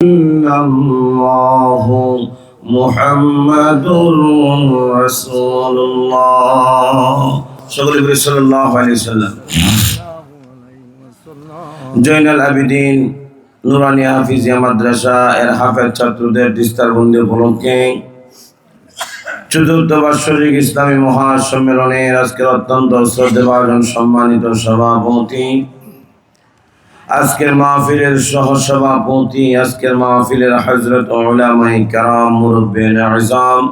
الله محمد رسول الله সকলে বলি সাল্লাল্লাহু আলাইহি সাল্লাম জয়নাল আবিদিন নুরানি হাফিজিয়া মাদ্রাসা এর হাফেজ ছাত্রদের দিস্তারবন্দি উপলক্ষে চতুর্থ বার্ষিক ইসলামী মহাসম্মেলনের আজকের অত্যন্ত শ্রদ্ধেভাজন সম্মানিত সভাপতি আজকের মাহফিলের সহ সভাপতি আজকের মাহফিলের হজরত ওলামাই কারাম মুরব্বিন আজম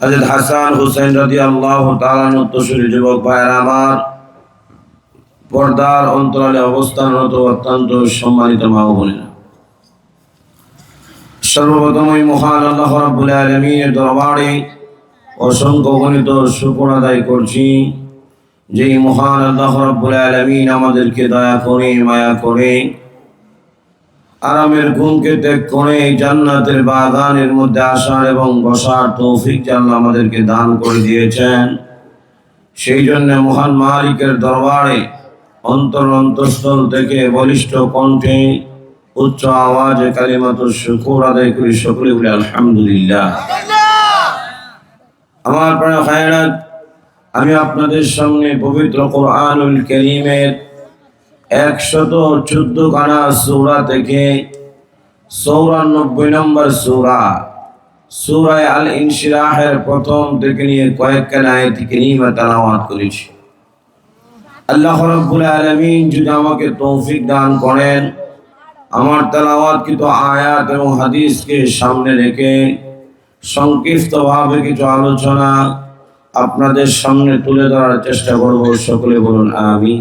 হজরত হাসান হুসেন রদি আল্লাহ তালানুত্তসুরি যুবক ভাইয়ের আমার, পর্দার অন্তরালে অবস্থানরত অত্যন্ত সম্মানিত মা সর্বপ্রথম ওই মহান আল্লাহ রাব্বুল আলামিনের দরবারে অসংখ্য গণিত শুকর আদায় করছি। যেই মহান আল্লাহ রাব্বুল আলামিন আমাদেরকে দয়া করে, মায়া করে, আরামের ঘুমকে ত্যাগ করে, জান্নাতের বাগানের মধ্যে আসার এবং বসার তৌফিক জানলা আমাদেরকে দান করে দিয়েছেন। সেই জন্য মহান মালিকের দরবারে অন্তর অন্তঃস্থল থেকে বলিষ্ঠ কণ্ঠে উচ্চ আওয়াজে কালিমাত শুকুর আদায় করি। সকলে বলে, আলহামদুলিল্লাহ। আমার প্রায় খায়রাত আমি আপনাদের সামনে পবিত্র কোরআনুল করিমের একশত চোদ্দ গানা সৌরা থেকে চৌরানব্বই নম্বর সৌরা, সৌরায় আল ইনশিরাহের প্রথম থেকে নিয়ে কয়েকখানা আয়াত কারিমা তেলাওয়াত করেছি। আল্লাহ রাব্বুল আলামিন যদি আমাকে তৌফিক দান করেন, আমার তেলাওয়াত কিন্তু আয়াত এবং হাদিসকে সামনে রেখে সংক্ষিপ্তভাবে কিছু আলোচনা আপনাদের সামনে তুলে ধরার চেষ্টা করব সকলে বলুন আমি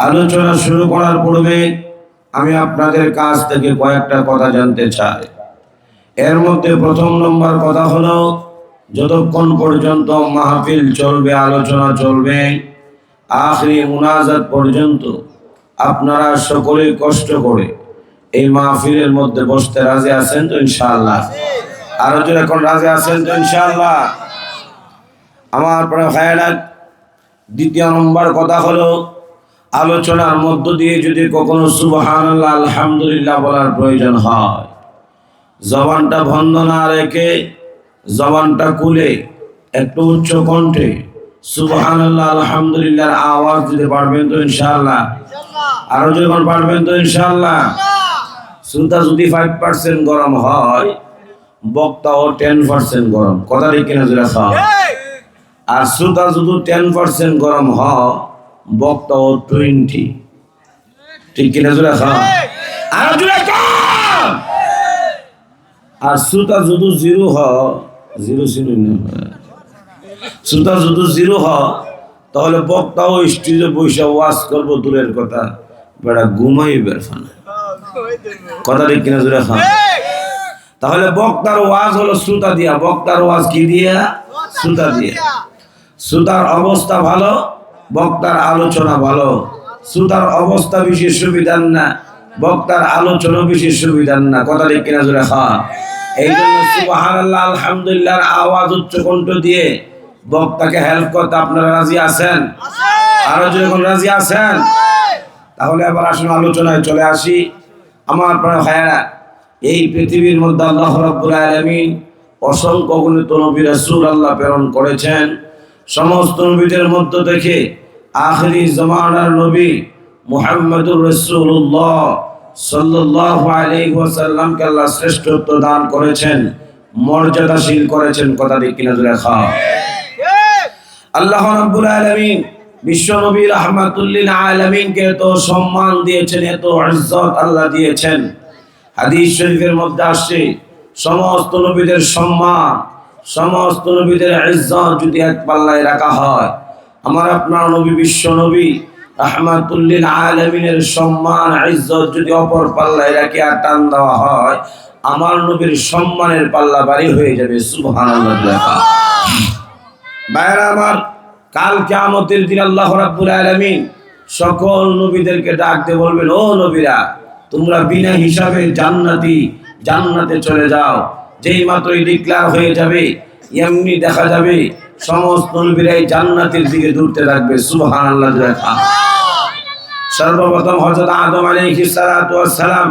আলোচনা শুরু করার পূর্বে আমি আপনাদের কাছ থেকে কয়েকটা কথা জানতে চাই। এর মধ্যে প্রথম নম্বর কথা হলো যতক্ষণ পর্যন্ত মাহফিল চলবে আলোচনা চলবে আখরি মুনাজাত পর্যন্ত আপনারা সকলে কষ্ট করে এই মাহফিলের মধ্যে বসতে রাজি আছেন তো ইনশাআল্লাহ? আরও যদি এখন রাজি আছেন তো ইনশাআল্লাহ? আমার পরে ভাইয়েরা দ্বিতীয় নম্বর কথা হলো আলোচনার মধ্য দিয়ে যদি কখনো সুবহান আলহামদুলিল্লাহ বলার প্রয়োজন হয় জবানটা বন্ধ না রেখে জবানটা খুলে একটু উচ্চ কণ্ঠে সুবহান আলহামদুলিল্লাহর আওয়াজ দিতে পারবেন তো ইনশাআল্লাহ? আরও যখন পারবেন তো ইনশাআল্লাহ? শ্রোতা যদি ফাইভ পার্সেন্ট গরম হয় বক্তাও টেন পার্সেন্ট গরম। কথা ঠিক কিনা জোরে খাও আর শ্রোতা যদি টেন পার্সেন্ট গরম হয়, বক্তাও টোয়েন্টি ঠিক কিনা জোরে আরও জোরে আর শ্রোতা যদি জিরো হ জিরো জিরো শ্রোতা যদি জিরো হ তাহলে বক্তাও স্টেজে বসে ওয়াজ করব দূরের কথা। বেড়া ঘুমাই বেরফানা কথা ঠিক কিনা জোরে তাহলে বক্তার ওয়াজ হলো শ্রোতা দিয়া। বক্তার ওয়াজ কি দিয়া? শ্রোতা দিয়া। শ্রোতার অবস্থা ভালো বক্তার আলোচনা ভালো। শ্রোতার অবস্থা বিশেষ সুবিধার না বক্তার আলোচনা বিশেষ সুবিধার না। কথা ঠিক কিনা জোরে খান এই জন্য সুবহানাল্লাহ আলহামদুলিল্লাহর আওয়াজ উচ্চ কণ্ঠ দিয়ে বক্তাকে হেল্প করতে আপনারা রাজি আছেন? আরও যখন রাজি আছেন? তাহলে আবার আসুন আলোচনায় চলে আসি। আমার প্রায় ভাইয়েরা এই পৃথিবীর মধ্যে আল্লাহ রাব্বুল আলামিন অসংখ্য গণিত নবী রাসূল আল্লাহ প্রেরণ করেছেন। সমস্ত নবীদের মধ্য থেকে আখরি জমানার নবী মুহাম্মদুর রাসূলুল্লাহ সাল্লাল্লাহু আলাইহি ওয়াসাল্লামকে আল্লাহ শ্রেষ্ঠত্ব দান করেছেন, মর্যাদাশীল করেছেন, কথা ঠিক কিনা খাও আল্লাহ রাব্বুল আলামিন বিশ্ব নবী রাহমাতুল্লিল আলামিনকে এত সম্মান দিয়েছেন, এত ইজ্জত আল্লাহ দিয়েছেন। হাদিস শরীফের মধ্যে আসছে, সমস্ত নবীদের সম্মান সমস্ত নবীদের ইজ্জত যদি এক পাল্লায় রাখা হয়, আমার আপনার নবী বিশ্ব নবী রাহমাতুল্লিল আলামিনের সম্মান, ইজ্জত যদি অপর পাল্লায় রাখে আর টান দেওয়া হয়, আমার নবীর সম্মানের পাল্লা বাড়ি হয়ে যাবে। সুবহানাল্লাহ। বাইরা আমার, কাল কিয়ামতের দিন আল্লাহ রাব্বুল আলামিন সকল নবীদেরকে ডাক দিয়ে বলবেন, ও নবীরা, তোমরা বিনা হিসাবে জান্নাতি, জান্নাতে চলে যাও। যেই মাত্রই ডিক্লার হয়ে যাবে, এমনি দেখা যাবে, সমস্ত নবীরাই জান্নাতের দিকে দৌড়তে থাকবে সুবহানাল্লাহ, জোরে খান। সর্বপ্রথম হযরত আদম ওয়াস সালাম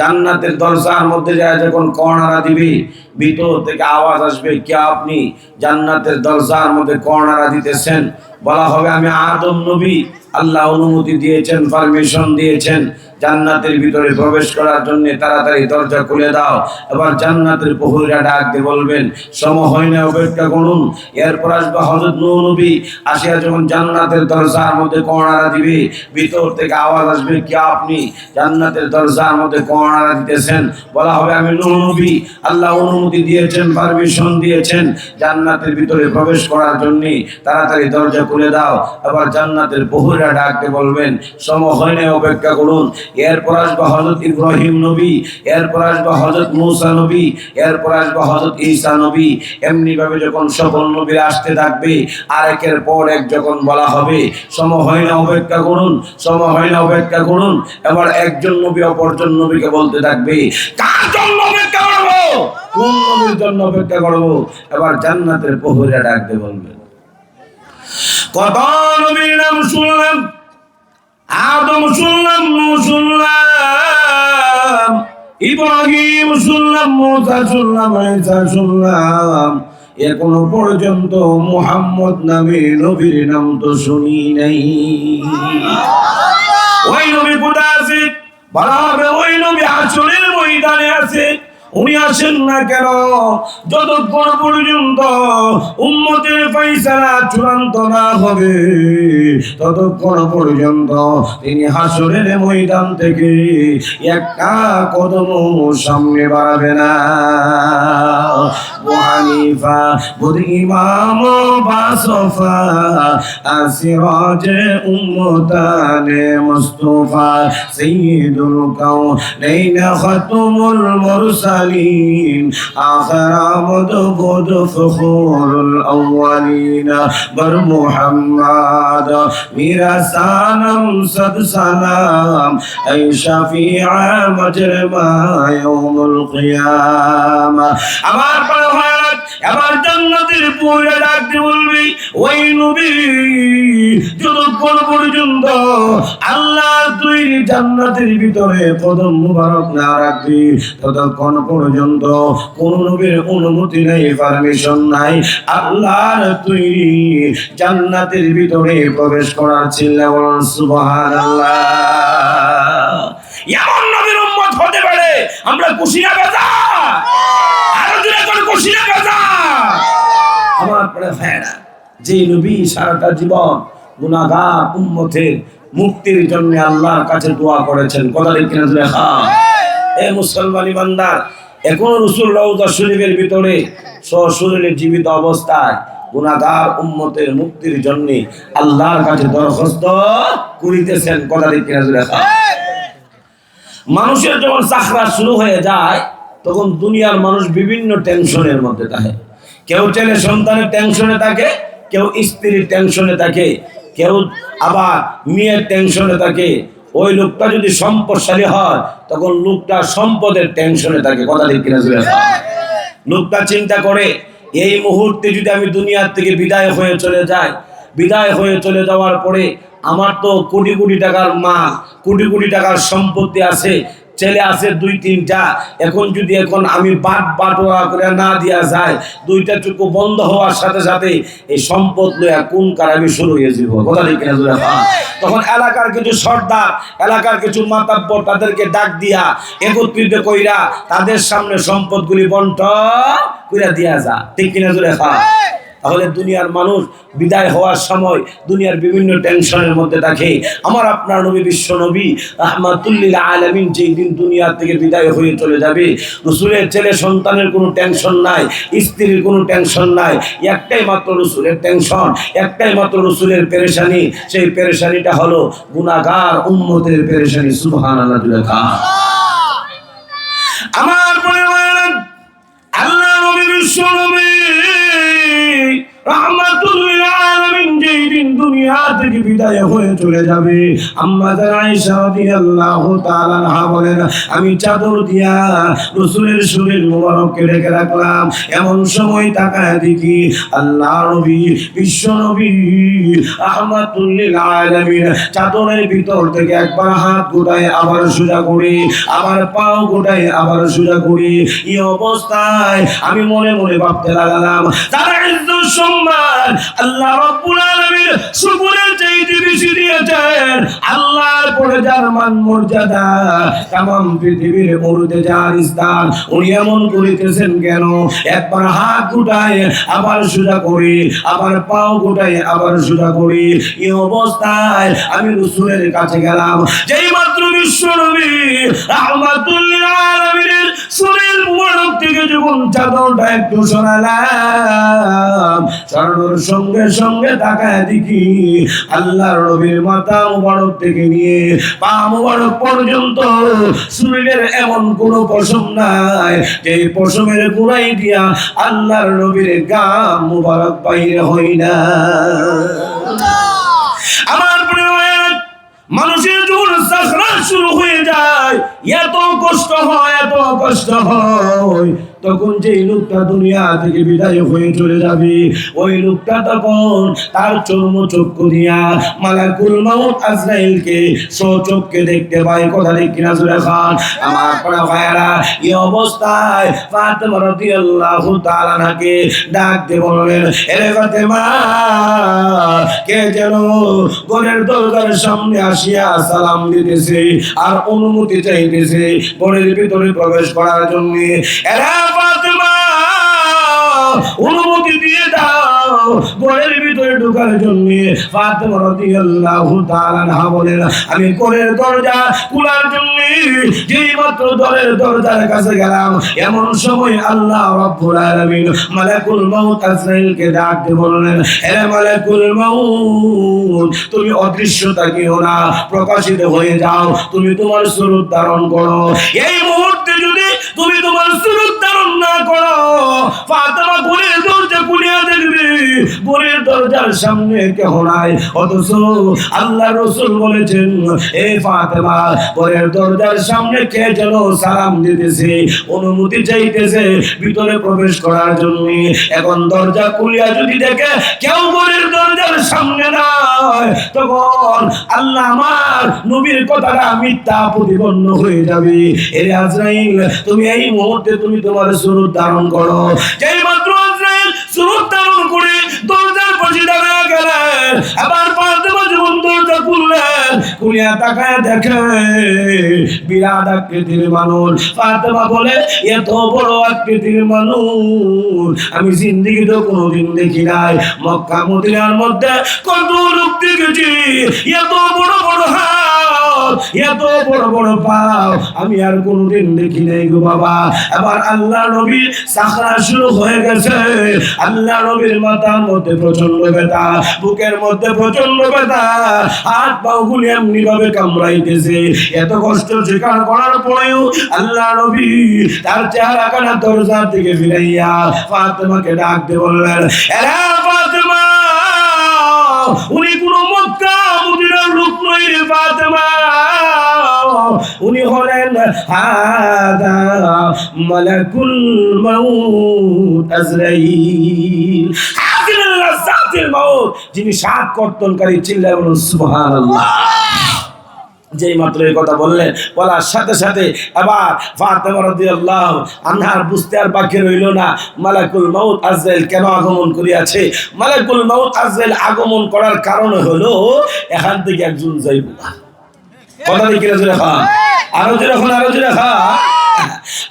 জান্নাতের দরজার মধ্যে যায়, যখন কর্নারা দিবে, ভিতর থেকে আওয়াজ আসবে, কে আপনি? জান্নাতের দরজার মধ্যে কর্নারা দিতেছেন। বলা হবে, আমি আদম নবী, আল্লাহ অনুমতি দিয়েছেন পারমিশন দিয়েছেন, জান্নাতের ভিতরে প্রবেশ করার জন্য তাড়াতাড়ি দরজা খুলে দাও। এবার জান্নাতের প্রহরীরা ডাক দিয়ে বলবেন সম হয় না অপেক্ষা করুন। এরপর আসবে হজরত নবী, আসিয়া যখন জান্নাতের দরজার মধ্যে কর্নারা দিবে, ভিতর থেকে আওয়াজ আসবে, কি আপনি? জান্নাতের দরজার মধ্যে কর্নারা দিতেছেন। বলা হবে, আমি নবী, আল্লাহ অনুমতি দিয়েছেন পারমিশন দিয়েছেন, জান্নাতের ভিতরে প্রবেশ করার জন্য তাড়াতাড়ি দরজা খুলে দাও। এবার জান্নাতের প্রহরীরা ডাকতে বলবেন, সম হয় না অপেক্ষা করুন। এরপর আসবে হজরত ইব্রাহিম নবী, এরপর আসবে হজরত মৌসা নবী, এরপর আসবে হজরত ঈসা নবী। এমনি ভাবে যখন সকল নবী আসতে থাকবে আর একের পর এক যখন বলা হবে, সম হয় না অপেক্ষা করুন, সম হয় না অপেক্ষা করুন। এবার একজন নবী অপরজন নবীকে বলতে থাকবে জন্য অপেক্ষা করব? কোন নবীর জন্য অপেক্ষা করব? এবার জান্নাতের প্রহরীরা ডাকতে বলবে কত নবীর নাম শুনলাম, আদম শুনলাম, নূহ শুনলাম, ইব্রাহিম শুনলাম, মুসা শুনলাম, ঈসা শুনলাম। এখনও পর্যন্ত মুহাম্মদ নামে নবীর নাম তো শুনি নাই। ওই নবী কোথায় আছে? বলা হবে ওই নবী আসলের ময়দানে আছে। উনি আসেন না কেন? যতক্ষণ পর্যন্ত উম্মতের পয়সারা চূড়ান্ত না হবে, ততক্ষণ পর্যন্ত তিনি হাসরের ময়দান থেকে একটা কদম সামনে বাড়াবে না। হানিফা, বুধ বাসফা আসিরাজ উম্মতানে মুস্তাফা সাইয়্যিদুল কাউনাইন খাতুমুল মুরসালিন। আখির আমদ বুদ فخور الأولين. بر محمد মেরা সালাম সদ সালাম এই শাফিআ মজরমা ইয়াউমুল কিয়ামা আমার পর এবার জান্নাতের পুরে ডাকতে বলবি, ওই নবী, যতক্ষণ পর্যন্ত আল্লাহ তুই জান্নাতের ভিতরে কদম মুবারক না রাখবি, ততক্ষণ পর্যন্ত কোন নবীর অনুমতি নেই পারমিশন নাই। আল্লাহর তুই জান্নাতের ভিতরে প্রবেশ করার চিল্লা বলুন, সুবহানাল্লাহ। এমন নবীর উম্মত হতে পারে, আমরা না বেজা খুশি আমার পরে ভাইরা যে নবী সারাটা জীবন গুনাহগার উম্মতের মুক্তির জন্য আল্লাহর কাছে দোয়া করেছেন, কথা দেখি লেখা এ মুসলমানি বান্দার এখন রসুল রৌদা শরীফের ভিতরে সশরীরে জীবিত অবস্থায় গুনাহগার উম্মতের মুক্তির জন্য আল্লাহর কাছে দরখাস্ত করিতেছেন, কথা দেখি লেখা মানুষের যখন চাকরা শুরু হয়ে যায় তখন দুনিয়ার মানুষ বিভিন্ন টেনশনের মধ্যে থাকে। কেউ ছেলে সন্তানের টেনশনে থাকে, কেউ স্ত্রীর টেনশনে থাকে, কেউ আবার মেয়ের টেনশনে থাকে। ওই লোকটা যদি সম্পদশালী হয়, তখন লোকটা সম্পদের টেনশনে থাকে। কথা কিনা লোকটা চিন্তা করে, এই মুহূর্তে যদি আমি দুনিয়ার থেকে বিদায় হয়ে চলে যাই, বিদায় হয়ে চলে যাওয়ার পরে আমার তো কোটি কোটি টাকার মা, কোটি কোটি টাকার সম্পত্তি আছে ছেলে আছে, দুই, তিনটা। এখন যদি এখন আমি বাট বাটোয়া করে না দিয়া যায় দুইটা চুকু বন্ধ হওয়ার সাথে সাথে এই সম্পদ লইয়া কোন কারামি শুরু হয়ে যাব কথা ঠিক? তখন এলাকার কিছু সর্দার, এলাকার কিছু মাতাব্বর তাদেরকে ডাক দিয়া একত্রিত কইরা তাদের সামনে সম্পদগুলি বন্ট কইরা দিয়া যা। ঠিক কিনা জোরে খা তাহলে দুনিয়ার মানুষ বিদায় হওয়ার সময় দুনিয়ার বিভিন্ন টেনশনের মধ্যে থাকে। আমার আপনার নবী বিশ্ব নবী আহমাদুল্লিল আলমিন যেই দিন দুনিয়ার থেকে বিদায় হয়ে চলে যাবে রসুলের ছেলে সন্তানের কোনো টেনশন নাই স্ত্রীর কোনো টেনশন নাই একটাই মাত্র রসুলের টেনশন একটাই মাত্র রসুলের পেরেশানি সেই পেরেশানিটা হলো গুনাগার উম্মতের পেরেশানি সুবহান আল্লাহ! আমার আল্লাহ নবী বিশ্ব নবী রাহমাতুল আলামিন যেই দিন থেকে বিদায় হয়ে চলে যাবে। আম্মা রাদিয়াল্লাহু তাআলা বলেন, আমি চাদর দিয়া রাসূলের শরীর মোবারককে ঢেকে রাখলাম। এমন সময় তাকায় দেখি আল্লাহ নবী, বিশ্ব নবী রাহমাতুল আলামিন চাদরের ভিতর থেকে একবার হাত গোটায় আবার সোজা করে, আবার পাও গোটায় আবার সোজা করে। এই অবস্থায় আমি মনে মনে ভাবতে লাগালাম তারা সম্মান আল্লাহ রাব্বুল আলামিন দিয়েছেন পরে যার মান মর্যাদা পৃথিবীর মরুতে যার স্থান, উনি এমন করিতেছেন কেন? একবার হাত গুটায় আবার সোজা করি, আবার পাও গুটায় আবার সোজা করি। এই অবস্থায় আমি রসুলের কাছে গেলাম যেই মাত্র বিশ্ব নবী আলামিনের শরীর মুবারক থেকে যখন চাদরটা একটু সরালাম সরানোর সঙ্গে সঙ্গে তাকায় দেখি আল্লাহর নবীর মাথা মুবারক থেকে নিয়ে পা মুবারক পর্যন্ত শরীরের এমন কোন পশম নাই যে পশমের গুড়াই দিয়া আল্লাহর নবীর গা মুবারক বাইরে হয় না। আমার মানুষের যখন সাখরা শুরু হয়ে যায় এত কষ্ট হয় এত কষ্ট হয়। তখন যেই লোকটা দুনিয়া থেকে বিদায় হয়ে চলে যাবে, ওই লোকটা তখন তার চর্ম চক্ষু দিয়া মালাকুল মাউত আজরাইলকে সচক্ষে দেখতে পায়। কথা ঠিক কিনা জুড়ে খান? আমার পড়া ভাইয়ারা, এই অবস্থায় ফাতেমা রাদিয়াল্লাহু তাআলা নাকে ডাক দিয়ে বললেন, এরে ফাতেমা, কে যেন ঘরের দরজার সামনে আসিয়া সালাম দিতেছে আর অনুমতি চাইতেছে ঘরের ভিতরে প্রবেশ করার জন্য? এরা অনুমতি দিয়ে দাও। ঘরের ভিতরে ঢোকার জন্য ফাতেমা রাদিয়াল্লাহু তাআলা বলেন, আমি ঘরের দরজা খোলার জন্য যেই মাত্র ঘরের দরজার কাছে গেলাম, এমন সময় আল্লাহ রাব্বুল আলামিন মালাকুল মাউত আজরাইলকে ডাক দিয়ে বললেন, হে মালাকুল মাউত, তুমি অদৃশ্য থাকিও না, প্রকাশিত হয়ে যাও, তুমি তোমার স্বরূপ ধারণ করো। এই মুহূর্তে যদি তুমি তোমার স্বরূপ ধারণ না করো। ফাতেমা ঘরের দরজা খুলিয়া দেখবে। ঘরের দরজার সামনে কেহ নাই। অথচ আল্লাহ রসুল বলেছেন, এ ফাতেমা ঘরের দরজার সামনে কে যেন সালাম দিতেছে, অনুমতি চাইতেছে ভিতরে প্রবেশ করার জন্য। এখন দরজা খুলিয়া যদি দেখে কেউ ঘরের দরজার সামনে নয় তখন আল্লাহ আমার নবীর কথাটা মিথ্যা প্রতিপন্ন হয়ে যাবে। এরে আজরাইল, তুমি এই মুহূর্তে তুমি তোমার সুরত ধারণ করো। যেই মাত্র ধারণ করে দরজার পাশে গেলেন আবার ফাতেমা যখন দরজা খুললেন তাকায় দেখে বিরাট আকৃতির মানুষ। বলে, এত বড় আকৃতির মানুষ, আমি জিন্দিগিতে কোনোদিন দেখি নাই। মক্কা মদিনার মধ্যে কত লোক দেখেছি, এত বড় বড় হাত এত বড় বড় পাও আমি আর কোনোদিন দেখি নাই গো বাবা। এবার আল্লাহ নবীর সাখরা শুরু হয়ে গেছে। আল্লাহ নবীর মাথার মধ্যে প্রচণ্ড ব্যথা, বুকের মধ্যে প্রচণ্ড ব্যথা। হাত পাও গুলি এমনি ভাবে কামড়াইতেছে। এত কষ্ট স্বীকার করার পরেও আল্লাহ নবী তার চেহারা কানা দরজার দিকে ফিরাইয়া ফাতেমাকে ডাক দিয়ে বললেন ফাতেমা! উনি কোন মক্কা মদিনার লোক রে ফাতেমা। উনি হলেন হাদা মালাকুল মাউত আজরাইল। যিনি সাত কর্তনকারী যেই মাত্র এই কথা বললেন, বলার সাথে সাথে আবার ফাতেমা রাদিয়াল্লাহু আনহার বুঝতে আর বাকি রইল না, মালাকুল মাউত আজরাইল কেন আগমন করিয়াছে? মালাকুল মাউত আজরাইল আগমন করার কারণ হলো, এখান থেকে একজন যাইব কথা দেখি জোরে খা আরও জোরে খান আরও জোরে খা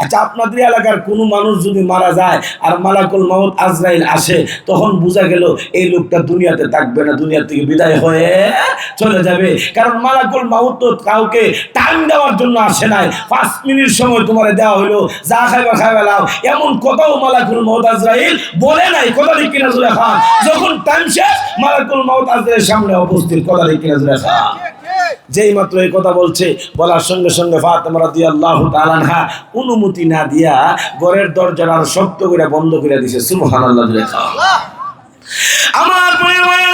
আচ্ছা আপনাদের এলাকার কোনো মানুষ যদি মারা যায় আর মালাকুল মাউত আজরাইল আসে, তখন বোঝা গেল এই লোকটা দুনিয়াতে থাকবে না, দুনিয়া থেকে বিদায় হয়ে চলে যাবে। কারণ মালাকুল মাউত তো কাউকে টাইম দেওয়ার জন্য আসে নাই। পাঁচ মিনিট সময় তোমার দেওয়া হলো যা খাইবা খাইবা লাও। এমন কথাও মালাকুল মাউত আজরাইল বলে নাই কথা ঠিক কিনা জুড়ে খান যখন টাইম শেষ, মালাকুল মাউত আজরাইল সামনে উপস্থিত কথা ঠিক কিনা জুড়ে খান যেই মাত্র এই কথা বলছে, বলার সঙ্গে সঙ্গে ফাতেমা রাদিয়াল্লাহু তাআলা আনহা অনুমতি না দিয়া ঘরের দরজার শক্ত করে বন্ধ করে দিছে। সুমহান আল্লাহ। আমার পরিবার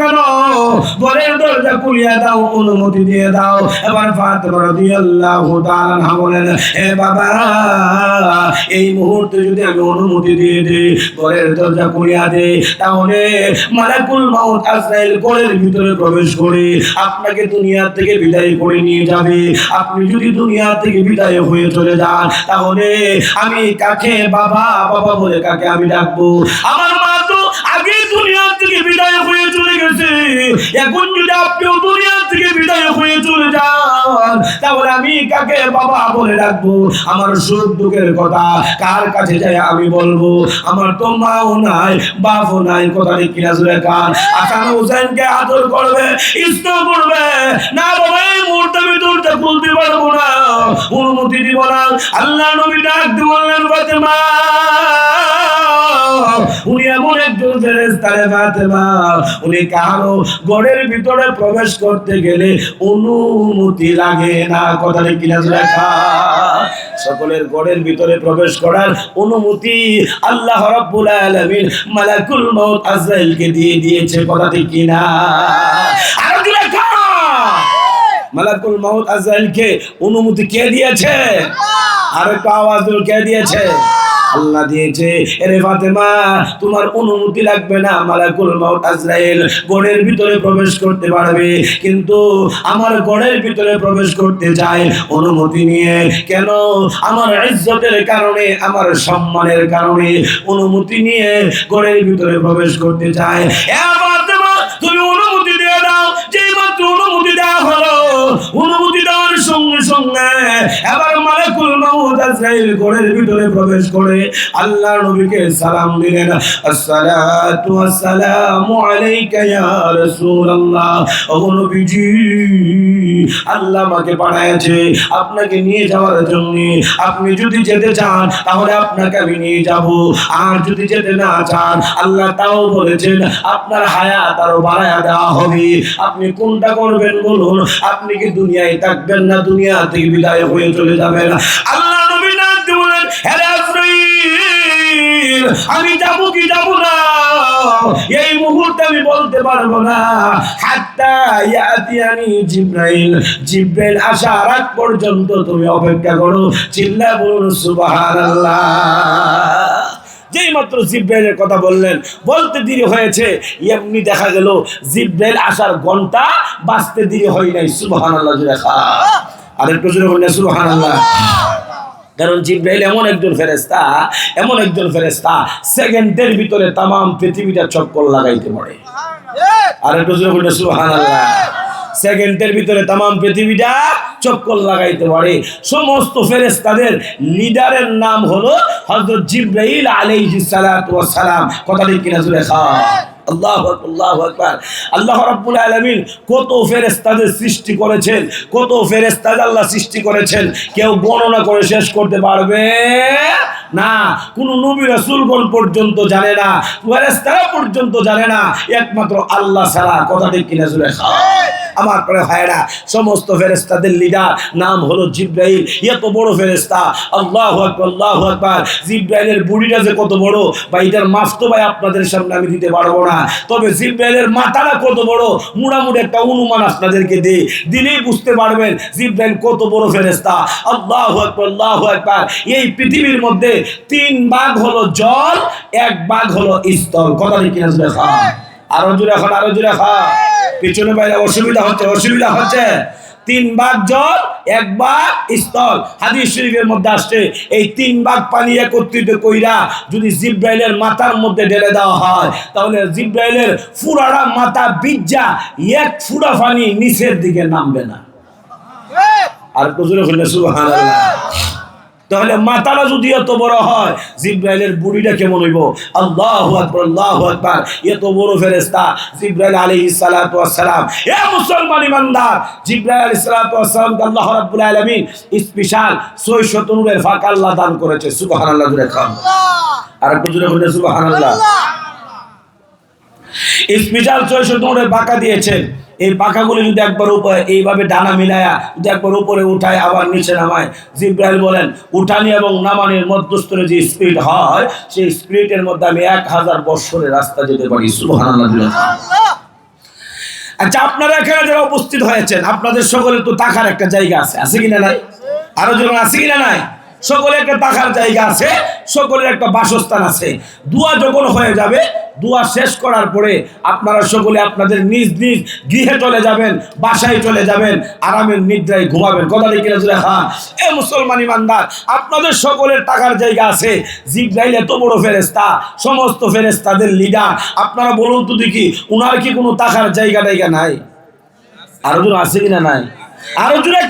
কেন? দরজা দাও, অনুমতি দিয়ে দাও। এবার ফাতেমা রাদিয়াল্লাহু তাআলা বলেন হে বাবা, এই মুহূর্তে যদি আমি অনুমতি দিয়ে দিই দরজা খুলিয়া দে তাহলে মালাকুল মাউত ভিতরে প্রবেশ করে। আপনাকে দুনিয়া থেকে বিদায় করে নিয়ে যাবে। আপনি যদি দুনিয়া থেকে বিদায় হয়ে চলে যান, তাহলে আমি কাকে বাবা বাবা বলে কাকে আমি ডাকবো? আমার মা আগে দুনিয়া থেকে বিদায় হয়ে চলে গেছে। এখন যদি আপনিও দুনিয়া থেকে বিদায় হয়ে চলে যান, তাহলে আমি কাকে বাবা বলে ডাকবো? আমার সুখ দুঃখের কথা কার কাছে যাই আমি বলব? আমার তো মাও নাই, বাপও নাই, কথা কিনা জুড়ে কান আসান হোসেনকে আদর করবে ইষ্ট করবে। না বাবা, এই মুহূর্তে আমি দূরটা খুলতে পারব না। অনুমতি দিব না। আল্লাহ নবী ডাক দিয়ে বললেন, ফাতেমা। উনি এমন একজন ফেরেস্তারে ফাতেমা। উনি কারও গড়ের ভিতরে প্রবেশ করতে গেলে অনুমতি লাগে না। কথাটা কিনা লেখা। সকলের গড়ের ভিতরে প্রবেশ করার অনুমতি আল্লাহ রাব্বুল আলামিন মালাকুল মউত আজরাইলকে দিয়ে দিয়েছে। কথাটি কিনা? আর কি লেখা। মালাকুল মউত আজরাইলকে অনুমতি কে দিয়েছে? আর একটু আওয়াজ কে দিয়েছে? আল্লাহ দিয়েছে, এরে ফাতেমা, তোমার অনুমতি লাগবে না, মালাকুল মাউত আজরাইল। গড়ের ভিতরে প্রবেশ করতে পারবে, কিন্তু আমার গড়ের ভিতরে প্রবেশ করতে চায় অনুমতি নিয়ে। কেন? আমার ইজ্জতের কারণে, আমার সম্মানের কারণে অনুমতি নিয়ে গড়ের ভিতরে প্রবেশ করতে চায়। তুমি অনুমতি দিয়ে দাও যেই মাত্র অনুমতি দেওয়া হলো, অনুমতি দেওয়ার সঙ্গে এবার মাউত আজরাইল ভিতরে প্রবেশ করে আল্লাহ নবীকে সালাম দিলেন, আসসালাতু আলাইকা ইয়া রাসূলুল্লাহ। ও নবীজি, আল্লাহ আমাকে পাঠাইছে আপনাকে নিয়ে যাওয়ার জন্য। আপনি যদি যেতে চান, তাহলে আপনাকে আমি নিয়ে যাব। আর যদি যেতে না চান, আল্লাহ তাও বলেছেন, আপনার হায়াত আরও বাড়ায়া দেওয়া হবে। আপনি কোনটা করবেন বলুন? আপনি কি দুনিয়ায় থাকবেন না দুনিয়া থেকে বিদায় হয়ে চলে যাবেন। আল্লাহ নবী দিয়ে বলেন "হ্যাঁ আমি যাব কি যাব না? এই মুহূর্তে আমি বলতে পারব না। জিব্রাইল জিব্রাইল আসার আগ পর্যন্ত তুমি অপেক্ষা করো। চিল্লা বলুন যেই মাত্র জিব্রাইলের কথা বললেন, বলতে দেরি হয়েছে, এমনি দেখা গেল, জিব্রাইল আসার ঘণ্টা বাঁচতে দেরি হয় নাই, সুবহানাল্লাহ দেখা জোরে বললেন কারণ জিব্রাইল এমন একজন ফেরেস্তা এমন একজন ফেরেস্তা সেকেন্ডের ভিতরে তামাম পৃথিবীটা চক্কর লাগাইতে পারে। আর একটু জোরে বললে সুবহানাল্লাহ। সেকেন্ডের ভিতরে তামাম পৃথিবীটা চক্কর লাগাইতে পারে। সমস্ত ফেরেস্তাদের লিডারের নাম হলো হযরত জিব্রাইল আলাইহিস সালাম। কথাটি কিনা আল্লাহ আল্লাহ আকবার। আল্লাহ রাব্বুল আলামিন কত ফেরেশতাদের সৃষ্টি করেছেন, কত ফেরেশতাদের আল্লাহ সৃষ্টি করেছেন, কেউ গণনা করে শেষ করতে পারবে না। কোন নবী রাসূলগণ পর্যন্ত জানে না, ফেরেশতারা পর্যন্ত জানে না, একমাত্র আল্লাহ ছাড়া কথাটি কিনা জুড়ে খায় আমার পরে ভাইরা সমস্ত ফেরেস্তাদের লিডার নাম হলো জিব্রাইল। এত বড় ফেরেস্তা আল্লাহ আকবার আল্লাহ আকবার। জিব্রাইলের বুড়িটা যে কত বড় বা এটার মাফ তো ভাই আপনাদের সামনে আমি দিতে পারব না। তবে জিব্রাইলের মাথাটা কত বড়, মোটামুটি একটা অনুমান আপনাদেরকে দিই। দিলেই বুঝতে পারবেন জিব্রাইল কত বড় ফেরেস্তা আল্লাহ আকবার আল্লাহ আকবার। এই পৃথিবীর মধ্যে তিন ভাগ হলো জল, এক ভাগ হলো স্থল কথা কিনা দেখা আরও জোরে এখন আরও জোরে খা পিছনে বাইরে অসুবিধা হচ্ছে অসুবিধা হচ্ছে। তিন ভাগ জল এক ভাগ স্থল। হাদিস শরীফের মধ্যে আসছে এই তিন ভাগ পানি একত্রিত কইরা যদি জিব্রাইলের মাথার মধ্যে ঢেলে দেওয়া হয় তাহলে জিব্রাইলের ফুরাটা মাথা বিজ্জা এক ফুরা পানি নিচের দিকে নামবে না। আর কুজুরে হইলে সুবহানাল্লাহ। তাহলে মাথাটা যদি এত বড় হয় জিব্রাইলের বুড়িটা কেমন হইব? আল্লাহু আকবার আল্লাহু আকবার। এত বড় ফেরেশতা জিব্রাইল সালাতু সালাম। এ মুসলমান ইমানদার জিব্রাইল আলাইহিস সালাতু ওয়াস সালাম আল্লাহ রাব্বুল আলামিন স্পেশাল 600 নূরের ফাঁক আল্লাহ দান করেছে। সুবহানাল্লাহ জুড়ে খান আর একটু জুড়ে বলে সুবহানাল্লাহ। স্পেশাল ছয়শো নূরের পাকা দিয়েছেন। এই পাখাগুলি যদি একবার উপরে এইভাবে ডানা মিলায়া যদি একবার উপরে উঠায়, আবার নিচে নামায়। জিব্রাইল বলেন, উঠানি এবং নামানির মধ্যস্থলে যে স্পিড হয়, সেই স্পিডের মধ্যে আমি এক হাজার বৎসরের রাস্তা যেতে পারি। আচ্ছা আপনারা এখানে যারা উপস্থিত হয়েছেন, আপনাদের সকলে তো টাকার একটা জায়গা আছে। আছে কিনা নাই? আরও যখন আছে কিনা নাই? সকলে একটা টাকার জায়গা আছে, সকলের একটা বাসস্থান আছে। দুয়া যখন হয়ে যাবে, দুয়া শেষ করার পরে আপনারা সকলে আপনাদের নিজ নিজ গৃহে চলে যাবেন, বাসায় চলে যাবেন, আরামের নিদ্রায় ঘুমাবেন। কথা লিখে হ্যাঁ। এ মুসলমান ইমানদার, আপনাদের সকলের টাকার জায়গা আছে। জিব্রাইল এত বড় ফেরেস্তা সমস্ত ফেরেস্তাদের লিডার আপনারা বলুন তো দেখি, উনার কি কোনো টাকার জায়গা টাইগা নাই? আরও জন আছে কিনা নাই? আরও জুড়ে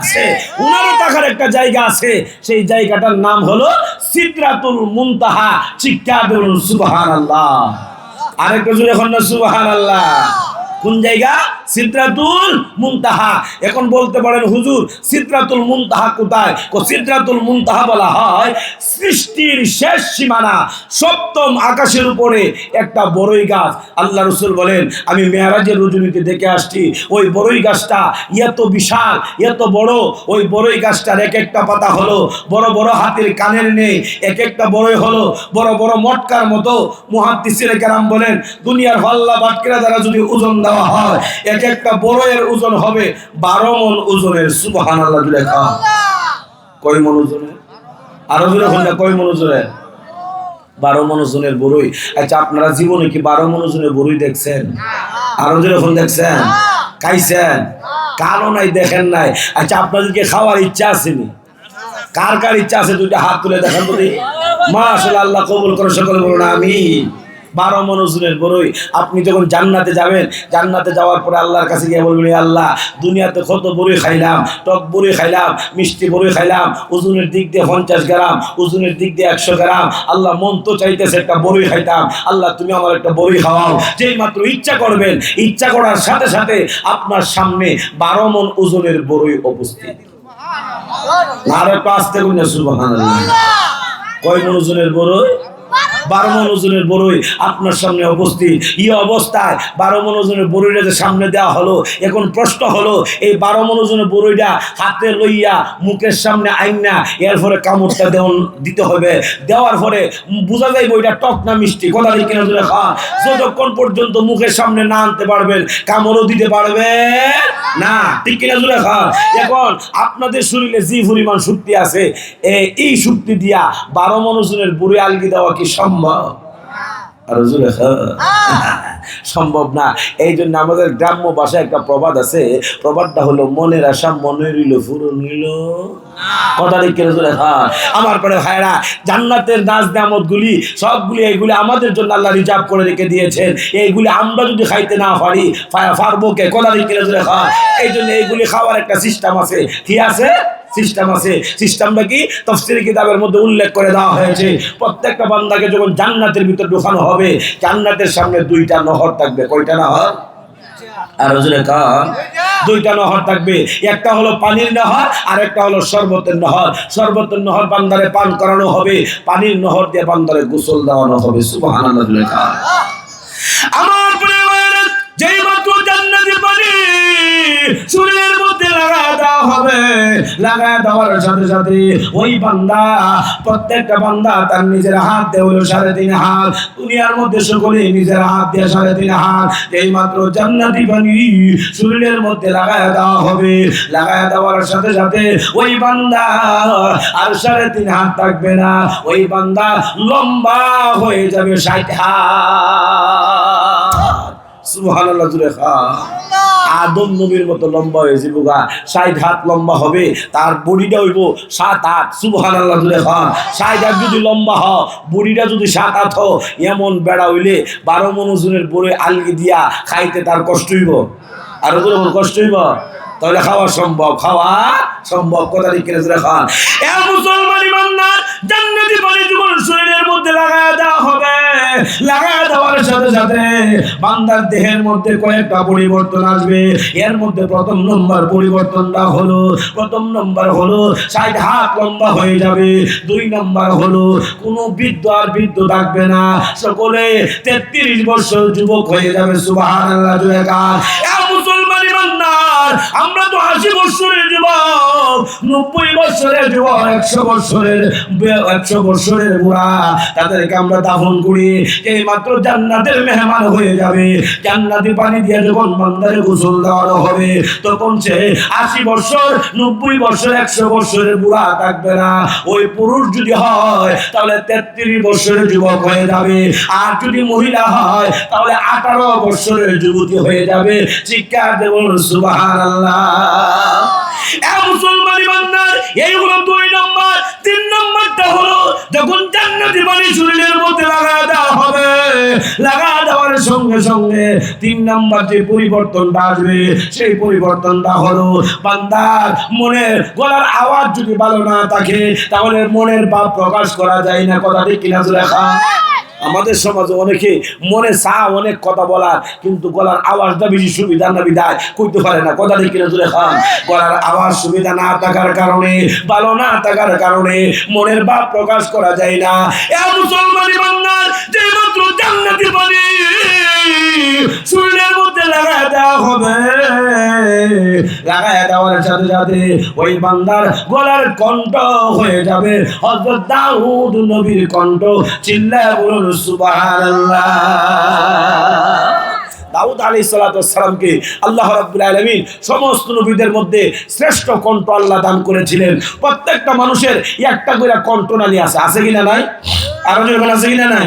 আছে। উনারও তাকার একটা জায়গা আছে। সেই জায়গাটার নাম হলো সিদ্রাতুল মুনতাহা চিকাদুল সুবহানাল্লাহ। আরেকটা জুড়ে এখন না সুবহান আল্লাহ কোন জায়গা? সিদ্রাতুল মুনতাহা। এখন বলতে পারেন, হুজুর, সিদ্রাতুল মুনতাহা কোথায়? ও সিদ্রাতুল মুনতাহা বলা হয়, সৃষ্টির শেষ সীমানা, সপ্তম আকাশের উপরে একটা বড়ই গাছ। আল্লাহ রসুল বলেন, আমি মেয়ারাজের রজনীতে দেখে আসছি, ওই বড়ই গাছটা এত বিশাল, এত বড়, ওই বড়ই গাছটার এক একটা পাতা হলো বড় বড় হাতের কানের নেই, এক একটা বড়ই হলো বড় বড় মটকার মতো। মুহাদ্দিসির কেরাম বলেন, দুনিয়ার হল্লা বাটকেরা দ্বারা যদি ওজন দেওয়া হয়। এক একটা বড়য়ের ওজন হবে বারো মন ওজনের সুবহান আল্লাহ জুড়ে কয় মন ওজনের? আরও জুড়ে হলে কয় মন ওজনের? বারো মনোজনের বড়ই। আচ্ছা আপনারা জীবনে কি বারো মনোজনের বড়ই দেখছেন? আরও যেরকম দেখছেন? খাইছেন? কারও নাই, দেখেন নাই। আচ্ছা আপনাদেরকে খাওয়ার ইচ্ছা আসেনি কার কার ইচ্ছা আছে? দুইটা হাত তুলে দেখেন বলি মা আসলে আল্লাহ কবুল করে সকলে বলুন আমি বারো মনোজনের বড়ই। আপনি যখন জান্নাতে যাবেন জান্নাতে যাওয়ার পরে আল্লাহর কাছে গিয়ে বলবেন আল্লাহ দুনিয়াতে কত বড়ই খাইলাম টক বড়ই খাইলাম মিষ্টি বড়ই খাইলাম ওজনের দিক দিয়ে পঞ্চাশ গ্রাম ওজনের দিক দিয়ে একশো গ্রাম আল্লাহ মন তো চাইতেছে একটা বড়ই খাইতাম আল্লাহ তুমি আমার একটা বড়ই খাওয়াও। যেই মাত্র ইচ্ছা করবেন ইচ্ছা করার সাথে সাথে আপনার সামনে বারো মন ওজনের বড়ই উপস্থিত। আর সুবহানাল্লাহ। কয় মন ওজনের বড়ই? বারো মন ওজনের বড়ই আপনার সামনে উপস্থিত। অবস্থায় বড়ইটা যে সামনে দেওয়া হলো, এখন প্রশ্ন হলো, এই বারো বড়ইটা হাতে লইয়া মুখের সামনে আইনা, এর পরে কামড়টা দিতে হবে। দেওয়ার পরে বোঝা যায় বইটা টক না মিষ্টি, কথা দিয়ে যতক্ষণ পর্যন্ত মুখের সামনে না আনতে পারবেন, কামড়ও দিতে পারবেন না, ঠিক কিনা জুড়ে খাওয়া এখন আপনাদের শরীরে যে পরিমাণ শক্তি আছে এই শক্তি দিয়া বারো মনোজনের বুড়ি আলগি দেওয়া কি সম্ভব? খাওয়া। সম্ভব না। এই জন্য আমাদের গ্রাম্য ভাষায় একটা প্রবাদ আছে। প্রবাদটা হলো মনের আশা মনে রইল ফুরন হইল কথা রসুলে হ্যাঁ। আমার পরে ভাইরা জান্নাতের নাচ দামত গুলি সবগুলি এইগুলি আমাদের জন্য আল্লাহ রিজার্ভ করে রেখে দিয়েছেন। এইগুলি আমরা যদি খাইতে না পারি পারব কে? কথা রসুলে হ্যাঁ। এই জন্য এইগুলি খাওয়ার একটা সিস্টেম আছে। কি আছে? সিস্টেম আছে। সিস্টেমটা কি? তফসিলি কিতাবের মধ্যে উল্লেখ করে দেওয়া হয়েছে। প্রত্যেকটা বান্দাকে যখন জান্নাতের ভিতর ঢোকানো হবে, জান্নাতের সামনে দুইটা নহর থাকবে। কয়টা নহর? আর হুজুরে কান দুইটা নহর থাকবে। একটা হলো পানির নহর আর একটা হলো শরবতের নহর। শরবতের নহর বান্দারে পান করানো হবে। পানির নহর দিয়ে বান্দারে গোসল দেওয়ানো হবে। কান আমার যেই মাত্র জান্নাতি পানি মধ্যে লাগা দেওয়া সাথে সাথে ওই বান্দা শরীরের মধ্যে লাগায় দেওয়া হবে লাগায় দেওয়ার সাথে সাথে ওই বান্দা আর সাড়ে তিন হাত থাকবে না। ওই বান্দা লম্বা হয়ে যাবে ষাট হাত। সুবহানাল্লাহ জুড়ে খা আদম নবীর মতো লম্বা হয়ে যাব গা। হাত লম্বা হবে, তার বডিটা হইব সাত হাত সুবহান আল্লাহ খা ষাট হাত যদি লম্বা হ, বডিটা যদি সাত হাত হ, এমন বেড়া হইলে বারো মনোজনের বড়ে আলগি দিয়া খাইতে তার কষ্ট হইব। আর কষ্ট হইব? তাহলে খাওয়া সম্ভব খাওয়া সম্ভব। কথা কিনে খান মুসলমান ইমানদার, জান্নাতি পানি শরীরের মধ্যে লাগায় দেওয়া হবে। লাগায় দেওয়ার সাথে সাথে বান্দার দেহের মধ্যে কয়েকটা পরিবর্তন আসবে। এর মধ্যে প্রথম নম্বর পরিবর্তনটা হলো, প্রথম নম্বর হলো হাত লম্বা হয়ে যাবে। দুই নম্বর হলো কোনো বৃদ্ধ আর বৃদ্ধ থাকবে না। সকলে তেত্রিশ বছর যুবক হয়ে যাবে সুবাহ আল্লাহ মুসলমান ইমানদার আমরা তো আশি বছরের যুবক, নব্বই বছরের যুবক, একশো বছরের একশো বছরের বুড়া। তাদেরকে আমরা দাফন করি। এই মাত্র জান্নাতের মেহমান হয়ে যাবে। জান্নাতি পানি দিয়ে যখন বান্দারে গোসল দেওয়ানো হবে, তখন সে আশি বছর নব্বই বছর একশো বছরের বুড়া থাকবে না। ওই পুরুষ যদি হয়, তাহলে তেত্রিশ বছরের যুবক হয়ে যাবে। আর যদি মহিলা হয়, তাহলে আঠারো বছরের যুবতী হয়ে যাবে। শিক্ষা দেবন সুবাহ সঙ্গে সঙ্গে তিন নম্বর যে পরিবর্তনটা আসবে, সেই পরিবর্তনটা হলো, বান্দার মনের গলার আওয়াজ যদি ভালো না থাকে, তাহলে মনের ভাব প্রকাশ করা যায় না। কথা ঠিক কিনা লেখা? আমাদের সমাজে অনেকে মনে চা অনেক কথা বলার, কিন্তু গলার আওয়াজটা বেশি সুবিধা না বিদায় কইতে পারে না। কথা দেখি নজরে খান। গলার আওয়াজ সুবিধা না থাকার কারণে, ভালো না থাকার কারণে মনের ভাব প্রকাশ করা যায় না। এ বান্দার যে মাত্র শরীরের মধ্যে হবে। গলার কণ্ঠ হয়ে যাবে। হযরত দাউদ নবীর কণ্ঠ চিল্লায় বলুন দাউদ সমস্ত মধ্যে শ্রেষ্ঠ কণ্ঠ দান করেছিলেন। প্রত্যেকটা মানুষের একটা করে কণ্ঠনালী আছে। আছে কিনা নাই? আরও আছে কিনা নাই?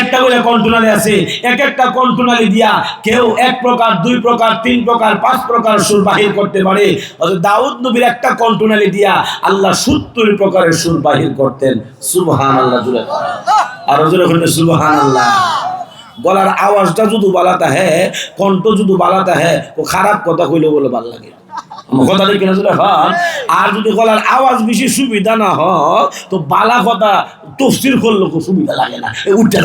একটা করে কণ্ঠনালী আছে, এক একটা কণ্ঠনালী দিয়া কেউ এক প্রকার, দুই প্রকার, তিন প্রকার, পাঁচ প্রকার সুর বাহির করতে পারে। দাউদ নবীর একটা কণ্ঠনালী দিয়া আল্লাহ সত্তর প্রকারের সুর বাহির করতেন। সুবহান আল্লাহ জুড়ে আরও হলে সুবহান আল্লাহ গলার আওয়াজটা যদি বালাতা হ্যাঁ কণ্ঠ যদি বালাতা হ্যাঁ ও খারাপ কথা কইলে বলে ভালো লাগে। কিনা যদি আর যদি গলার আওয়াজ বেশি সুবিধা না হয়, তো বালা কথা তফসির করলে সুবিধা লাগে না। উঠতে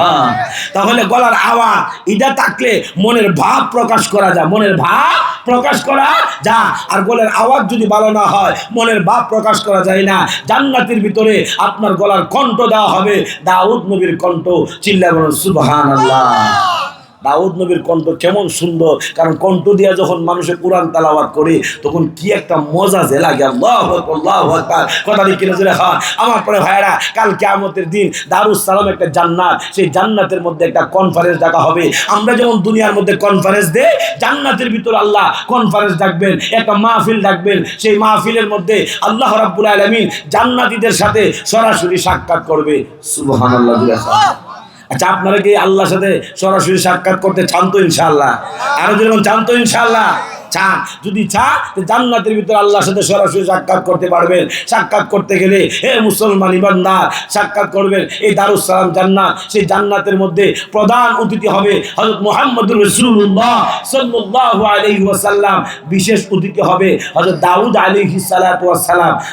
হ্যাঁ তাহলে গলার আওয়াজ, এটা থাকলে মনের ভাব প্রকাশ করা যায়। মনের ভাব প্রকাশ করা যা আর গলার আওয়াজ যদি ভালো না হয়, মনের ভাব প্রকাশ করা যায় না। জান্নাতের ভিতরে আপনার গলার কণ্ঠ দেওয়া হবে। দাউদ নবীর কণ্ঠ চিল্লা সুবহান আল্লাহ দাউদ নবীর কণ্ঠ কেমন সুন্দর। কারণ কণ্ঠ দিয়া যখন মানুষের কোরআন তালাবাদ করে, তখন কি একটা মজা যে লাগে। কথা জুড়ে আমার পরে ভাইরা কাল কেয়ামতের দিন দারুস সালাম একটা জান্নাত। সেই জান্নাতের মধ্যে একটা কনফারেন্স ডাকা হবে। আমরা যেমন দুনিয়ার মধ্যে কনফারেন্স দে জান্নাতের ভিতর আল্লাহ কনফারেন্স ডাকবেন, একটা মাহফিল ডাকবেন। সেই মাহফিলের মধ্যে আল্লাহ রাব্বুল আলামিন জান্নাতীদের সাথে সরাসরি সাক্ষাৎ করবে। সুবহানাল্লাহ জুড়ে খান। আচ্ছা আপনারা কি আল্লাহর সাথে সরাসরি সাক্ষাৎ করতে চান তো ইনশাল্লাহ আরও যেরকম চান তো ইনশাল্লাহ চান। যদি চান জান্নাতের ভিতরে আল্লাহর সাথে সরাসরি সাক্ষাৎ করতে পারবেন। সাক্ষাৎ করতে গেলে, হে মুসলমান ইমানদার, সাক্ষাৎ করবেন, এই দারুস সালাম জান্নাত, সেই জান্নাতের মধ্যে প্রধান অতিথি হবে হযরত মুহাম্মদুর রাসূলুল্লাহ সাল্লাল্লাহু আলাইহি ওয়াসাল্লাম। বিশেষ অতিথি হবে হযরত দাউদ আলাইহিস সালাতু ওয়াস সালাম।